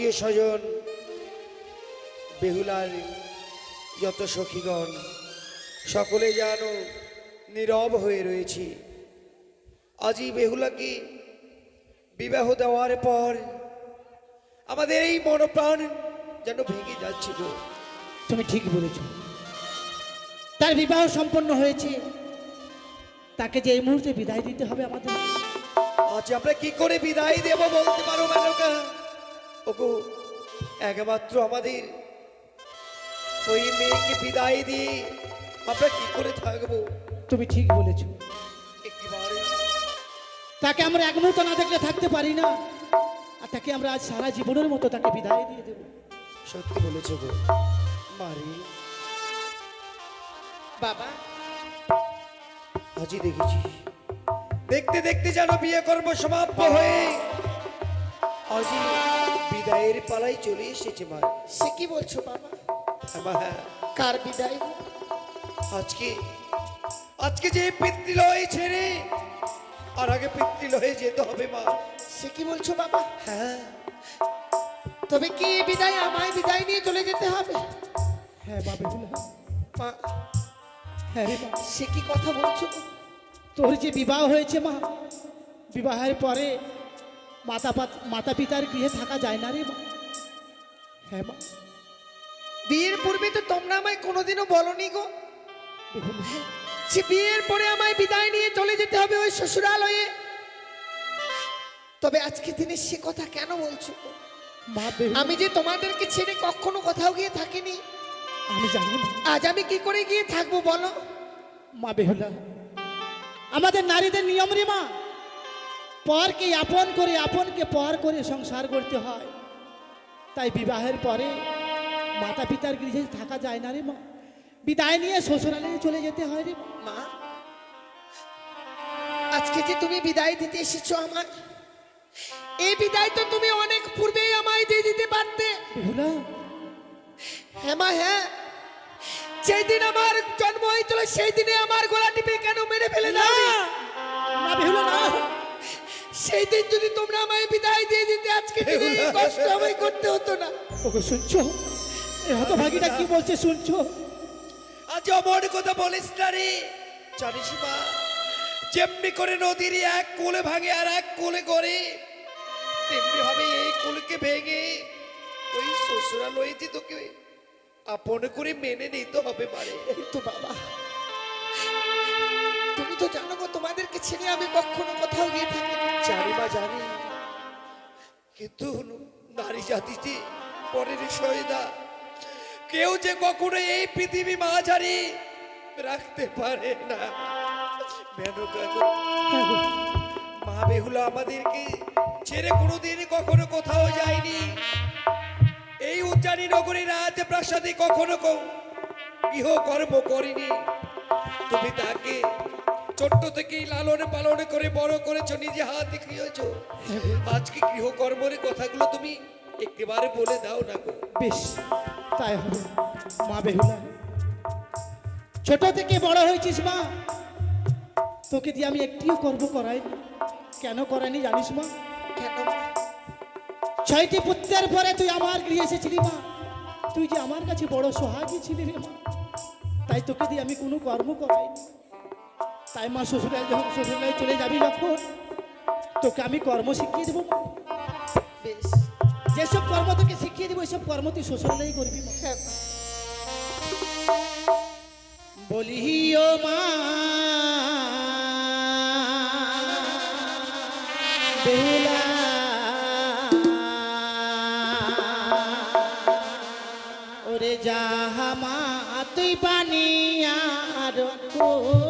আত্মীয় স্বজন বেহুলার যত সখীগণ সকলে যেন নীরব হয়ে রয়েছে। আজই বেহুলাকে বিবাহ দেওয়ার পর আমাদের এই মনপ্রাণ যেন ভেঙে যাচ্ছিল তুমি ঠিক বলেছ। তার বিবাহ সম্পন্ন হয়েছে। তাকে যে এই মুহূর্তে বিদায় দিতে হবে আমাদের। আজ আমরা কি করে বিদায় দেব বলতে পারো মেনকা ওগো একমাত্র আমাদের। ওই মেয়েকে বিদায় দিয়ে আমরা কি করে থাকব? তুমি ঠিক বলেছ। তাকে আমরা এক মুহূর্ত না দেখলে থাকতে পারি না। আর তাকে আমরা আজ সারা জীবনের মতো তাকে বিদায় দিয়ে দেবো। সত্যি বলেছ গো। মারি। বাবা। আজই দেখেছি। দেখতে দেখতে যেন বিয়ে কর্ম সমাপ্ত হয়ে আজই বিদায়ের পালাই চলে এসেছে মা। সে কি বলছো বাবা? হ্যাঁ। কার বিদায়? আজকে আজকে যে পিতৃলয় ছেড়ে আর আগে পিতৃলয়ে যেতে হবে মা। সে কি বলছো বাবা? হ্যাঁ। তবে কি বিদায় আমায় বিদায় নিয়ে চলে যেতে হবে? হ্যাঁ বা বেহুলা মা হ্যাঁ সে কি কথা বলছো? তোর যে বিবাহ হয়েছে মা বিবাহের পরে মাতা পাত- মাতা পিতার গৃহে থাকা যায় না রে মা। হ্যাঁ মা। বিয়ের পূর্বে তো তোমরা আমায় কোনোদিনও বলনি গো। বেহুলা যে বিয়ের পরে আমায় বিদায় নিয়ে চলে যেতে হবে ওই শ্বশুরালয়ে। তবে আজকে দিনে সে কথা কেন বলছো? আমি যে তোমাদেরকে ছেড়ে কখনো কোথাও গিয়ে থাকিনি। আমি জানি না। আজ আমি কি করে গিয়ে থাকব বলো? মা বেহুলা। আমাদের নারীদের নিয়ম রে মা। পরকে আপন করে আপনকে পর করে সংসার করতে হয়। তাই বিবাহের পরে মাতা পিতার গৃহে থাকা যায় না রে মা। বিদায় নিয়ে শ্বশুরালয়ে চলে যেতে হয় রে মা। আজকে যে তুমি বিদায় দিতে এসেছ আমার এই বিদায় তো তুমি অনেক পূর্বেই আমায় দিয়ে দিতে পারতে। হ্যাঁ মা হ্যাঁ। যেই দিন আমার জন্ম হয়েছিল সেই দিনে আমার গলা টিপে কেন মেরে ফেলে না। না বেহুলা না। সেই দিন যদি তোমরা আমায় বিদায় দিয়ে দিতে আজকে দিনে এই কষ্ট আমায় করতে হতো না। ওকে শুনছো? এই হতভাগীটা কি বলছে শুনছো? আজ অমন কথা বলিস না রে। জানিস মা যেমনি করে নদীর এক কোলে ভাঙে আর এক কোলে করে তেমনি হবে এই কোলকে ভেঙে ওই শ্বশুরালয়তে তোকে আপন করে মেনে নিতে হবে পারে এই তো বাবা। তো জানো গো, তোমাদেরকে ছেড়ে আমি কখনো কোথাও গিয়ে থাকি জানি মা জানি, কিন্তু নারী জাতিতে, পরের সয়দা কেউ যে কখনো এই পৃথিবী মাঝারি রাখতে পারে না। মা বেহুলা আমাদেরকে ছেড়ে কোনোদিন কখনো কোথাও যায়নি। এই উজ্জানি নগরী রাজ প্রাসাদে কখনো গৃহ কর্ম করেনি। তুমি তাকে ছোট্ট থেকেই লালনে পালনে করে বড় করেছ নিজে হাতে খেয়েছো আজকে গৃহকর্মের কথাগুলো তুমি একেবারে বলে দাও না গো। বেশ তাই হবে। মা বেহুলা ছোট থেকে বড় হয়েছিস মা। তোকে দিয়ে আমি একটিও কর্ম করাই কেন করাইনি জানিস মা? কেন ছয়টি পুত্রের পরে তুই আমার গৃহে এসেছিলি মা। তুই যে আমার কাছে বড় সোহাগী ছিলি রে মা। তাই তোকে দিয়ে আমি কোনো কর্ম করাইনি। তাই মা শ্বশুরাল যখন শ্বশুরালয়ে চলে যাবি যখন তোকে আমি কর্ম শিখিয়ে দেবো। বেশ। যেসব কর্ম তোকে শিখিয়ে দেবো এইসব কর্ম তুই শ্বশুরালয়ে করবি মা। হ্যাঁ মা। বলি ও মা বেহুলা ওরে যাহামা তুই পানিয়ার কোলে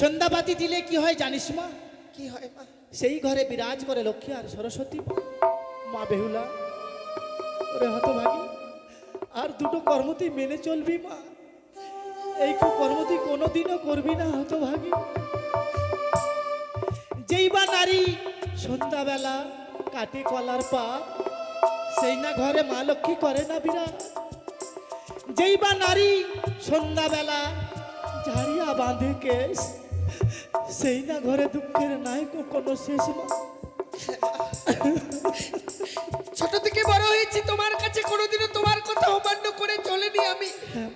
সন্ধ্যাবাতি দিলে কি হয় জানিস মা? কি হয় মা? সেই ঘরে বিরাজ করে লক্ষ্মী আর সরস্বতী। মা বেহুলা ওরে হতভাগী আর দুটো কর্ম তুই মেনে চলবি মা। এই কর্ম তুই কোনোদিনও করবি না হতভাগী। যেই বা নারী সন্ধ্যাবেলা কাটে কলার পা সেই না ঘরে মা লক্ষ্মী করে না বিরাট যেই বা নারী সন্ধ্যাবেলা ঝাড়িয়া বাঁধে কেশ সেই না ঘরে দুঃখের নাই কোনো শেষ ছোট থেকে বড় হয়েছি তোমার কাছে কোনোদিনও তোমার কথা অমান্য করে চলেনি আমি। হ্যাঁ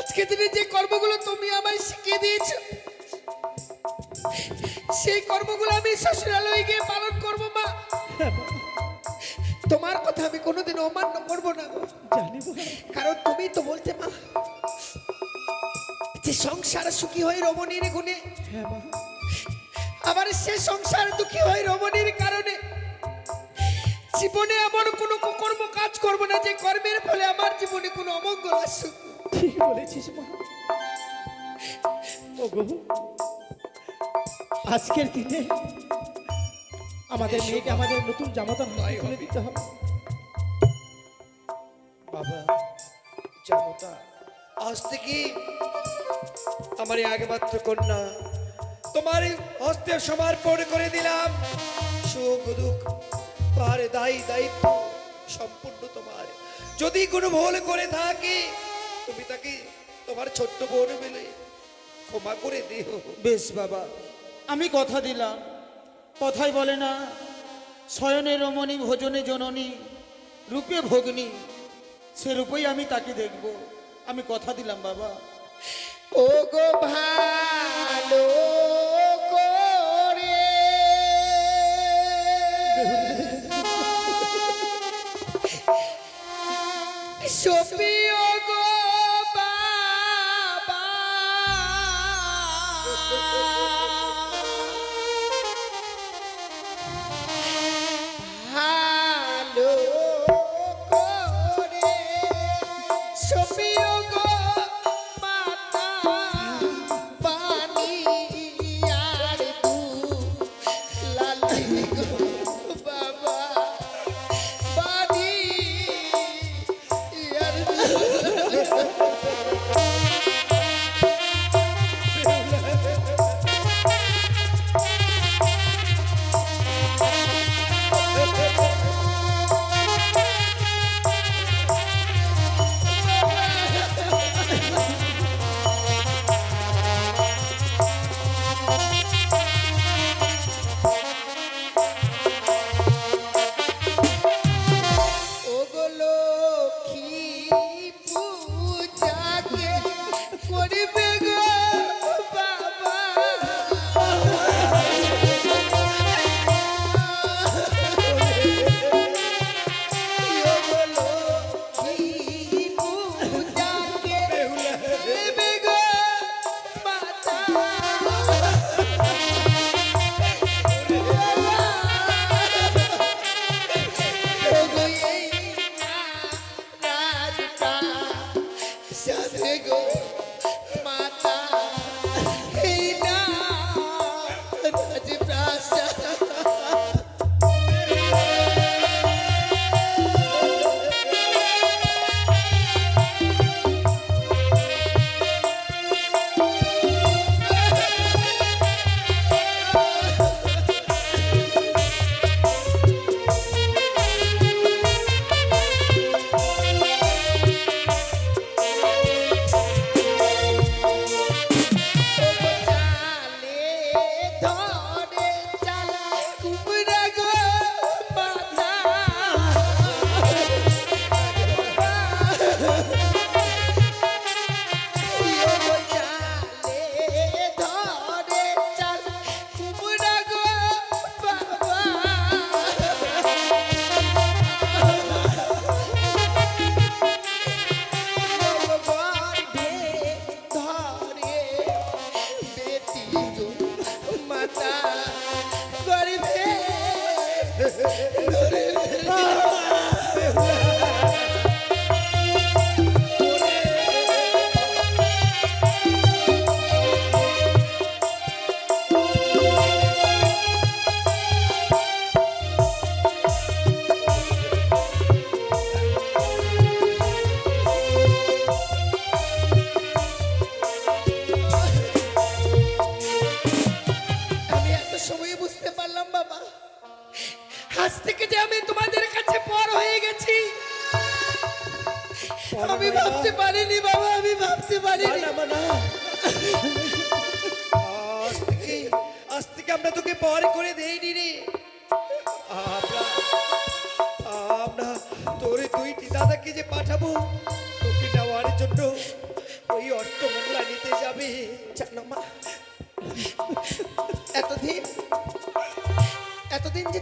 আজকে দিনে যে কর্মগুলো তুমি আমায় শিখিয়ে দিয়েছ সেই কর্মগুলো আমি শ্বশুরালয়ে গিয়ে পালন সংসার সুখী হয় রমণীর গুণে। হ্যাঁ আবার সে সংসার দুঃখী হয় রমণীর কারণে। জীবনে এমন কোনো কর্ম কাজ করব না যে কর্মের ফলে আমার জীবনে কোনো অমঙ্গল আসুক। ঠিক বলেছিস মা। আজকের দিনে আমাদের মেয়েকে আমাদের নতুন জামাতার নয় তুলে দিতে হবে। বাবা জামতা আজ থেকে আমার একমাত্র কন্যা। তোমার হস্তে সমর্পণ করে দিলাম। সুখ, দুঃখ, পার দায়ী দায়িত্ব সম্পূর্ণ তোমার। যদি কোনো ভুল করে থাকে, তুমি তাকে তোমার ছোট্ট বোন মিলে ক্ষমা করে দিও। বেশ বাবা। আমি কথা দিলাম। কথাই বলে না। শয়নে রমণী, ভোজনে জননী, রূপে ভগ্নী, সে রূপেই আমি তাকে দেখব। আমি কথা দিলাম বাবা। ও গো ভালো করে। সপিও গো বাবা। আজ থেকে যে আমি তোমাদের কাছে পর হয়ে গেছি। আমি ভাবতে পারিনি বাবা আমি ভাবতে পারিনি। আজ থেকে আজ থেকে আমরা তোকে পরে করে দেইনি রে। আমরা আমরা তোর দুই দাদাকে যে পাঠাবো তোকে নেওয়ার জন্য ওই অর্থ মোল্লা নিতে যাবে। জানো মা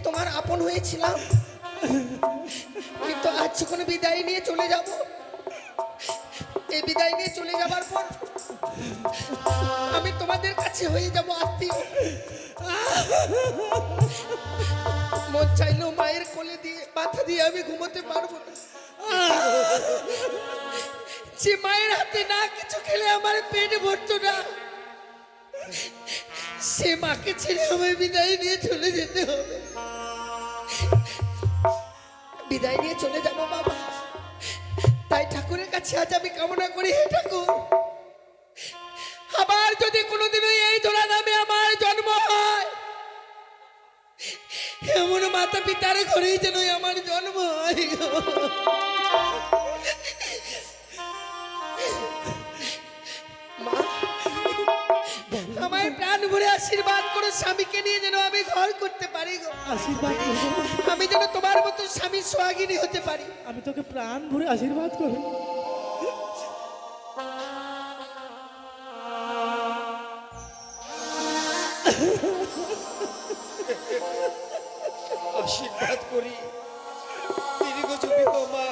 তোমার আপন হয়েছিলাম। কিন্তু আজ যখন বিদায় নিয়ে চলে যাব, এই বিদায় নিয়ে চলে যাবার পর আমি তোমাদের কাছে হয়ে যাব আত্মীয়। মন চাইলেও মায়ের কোলে দিয়ে, মাথা দিয়ে আমি ঘুমোতে পারব না। যে মায়ের হাতে না কিছু খেলে আমার পেট ভরতো না। সে মাকে ছেড়ে আমায় বিদায় নিয়ে চলে যেতে হবে। বিদায় নিয়ে চলে যাব বাবা। তাই ঠাকুরের কাছে আজ আমি কামনা করি, হে ঠাকুর। আবার যদি কোনোদিনও এই ধরা নামে আমার জন্ম হয়, এমন মাতা পিতার ঘরেই যেন আমার জন্ম হয় ভরে আশীর্বাদ করো স্বামীকে নিয়ে যেন আমি ঘর করতে পারি গো। আশীর্বাদ আমি যেন তোমার মতো স্বামীর সোহাগিনী হতে পারি। আমি তোকে প্রাণ ভরে আশীর্বাদ করব আশীর্বাদ করি। দীর্ঘ জমি মা।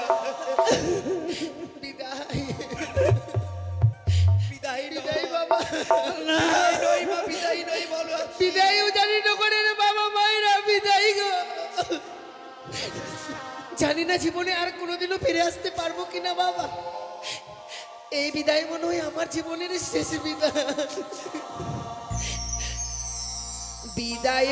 বিদায়। বিদায় বিদায় বাবা। নয় মা বিদায় নয় বিদায়ও জানি বাবা মায়েরা, বিদায় গো। জানি না জীবনে আর কোনোদিনও ফিরে আসতে পারব কিনা বাবা। এই বিদায় মনে হয় আমার জীবনের শেষ বিদায়। বিদায়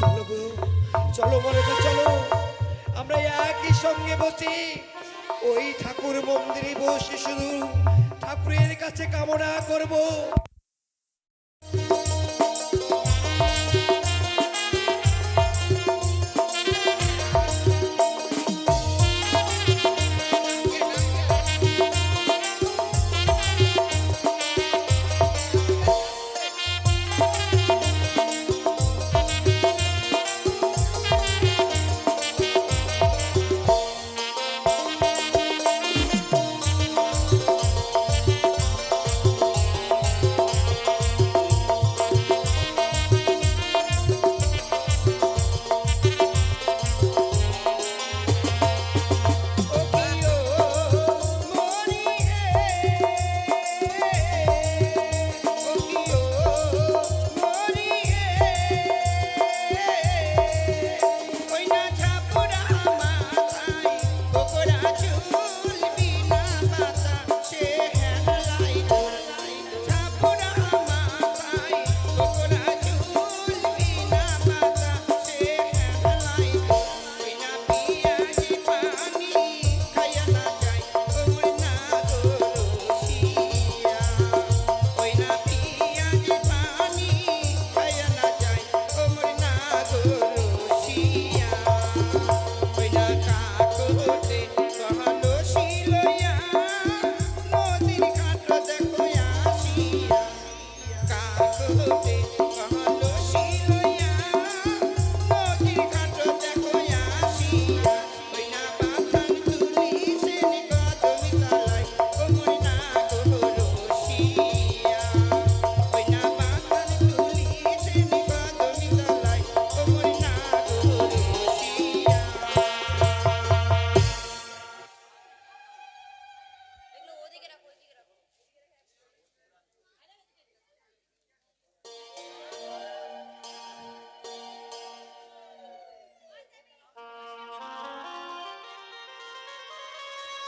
চলো গো, চলো আমরা একই সঙ্গে বসি। ওই ঠাকুর মন্দিরে বসে শুধু ঠাকুরের কাছে কামনা করব।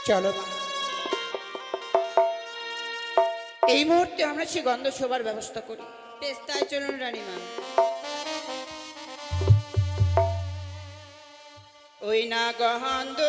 চলো। এই মুহূর্তে আমরা সে গন্ধ শোবার ব্যবস্থা করি। বেশ তাই চলুন রানীমা। ওই না গন্ধ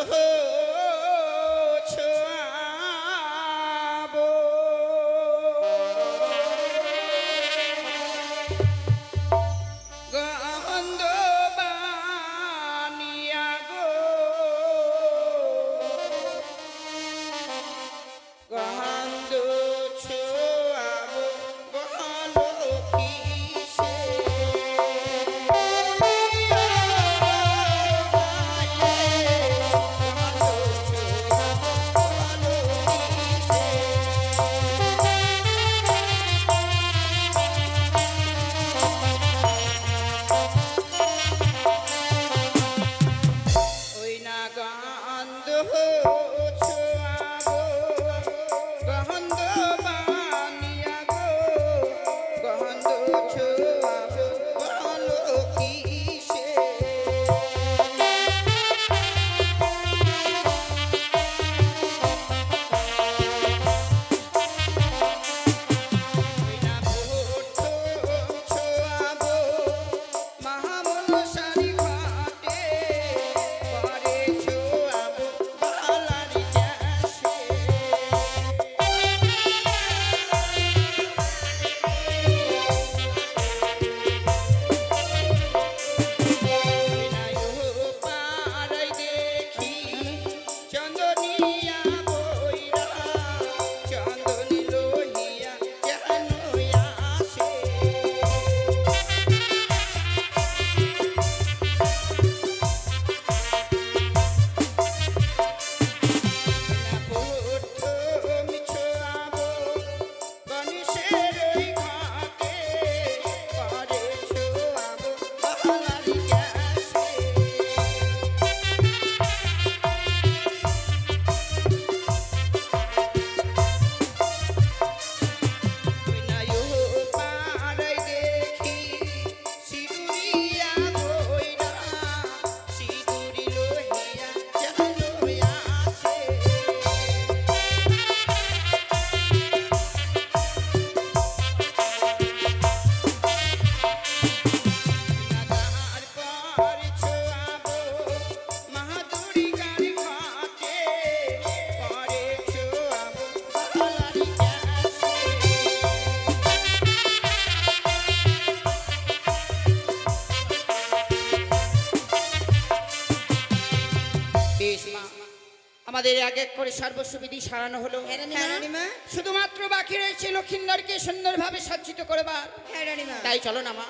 সর্বসুবিধি হলো। হ্যাঁ শুধুমাত্র বাকি রয়েছে লক্ষিন্দরকে সুন্দরভাবে সজ্জিত করবার। হ্যাঁ তাই চলো না মা।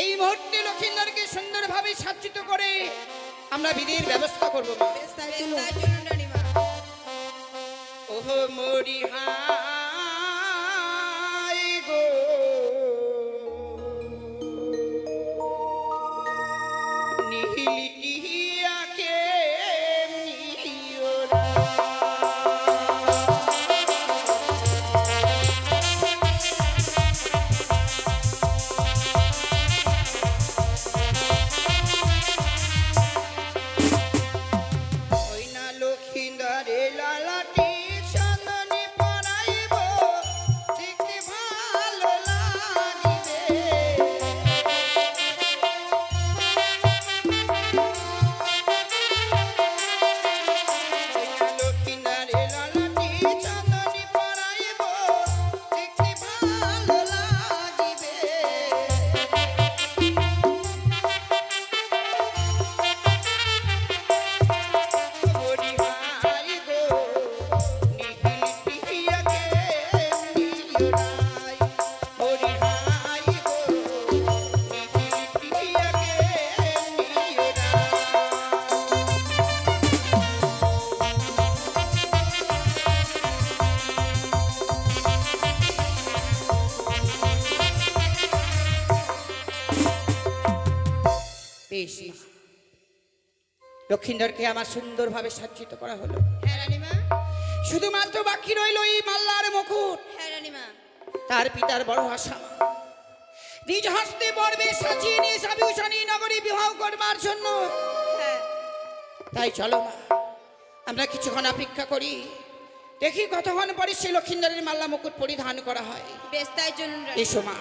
এই মুহূর্তে লক্ষিন্দরকে সুন্দরভাবে সজ্জিত করে আমরা বিধির ব্যবস্থা করব ওহ বেশ তাই চলুন চলুন রানীমা। ওহো মরি গো। বেশ লক্ষিন্দরকে আমার সুন্দরভাবে সজ্জিত করা হলো। হ্যাঁ রানীমা। শুধুমাত্র বাকি রইল এই মাল্লার মুকুট। হ্যাঁ রানীমা। তার পিতার বড় আশা। নিজ হস্তে পর্বে সাজিয়ে নিয়ে সাবিউসানি নগরী বিবাহ করবার জন্য। হ্যাঁ। তাই চলো মা আমরা কিছুক্ষণ অপেক্ষা করি। দেখি কতক্ষণ পরে সে লক্ষিন্দরের মাল্লা মুকুট পরিধান করা হয়। বেশ তাই চলুন এসো মা।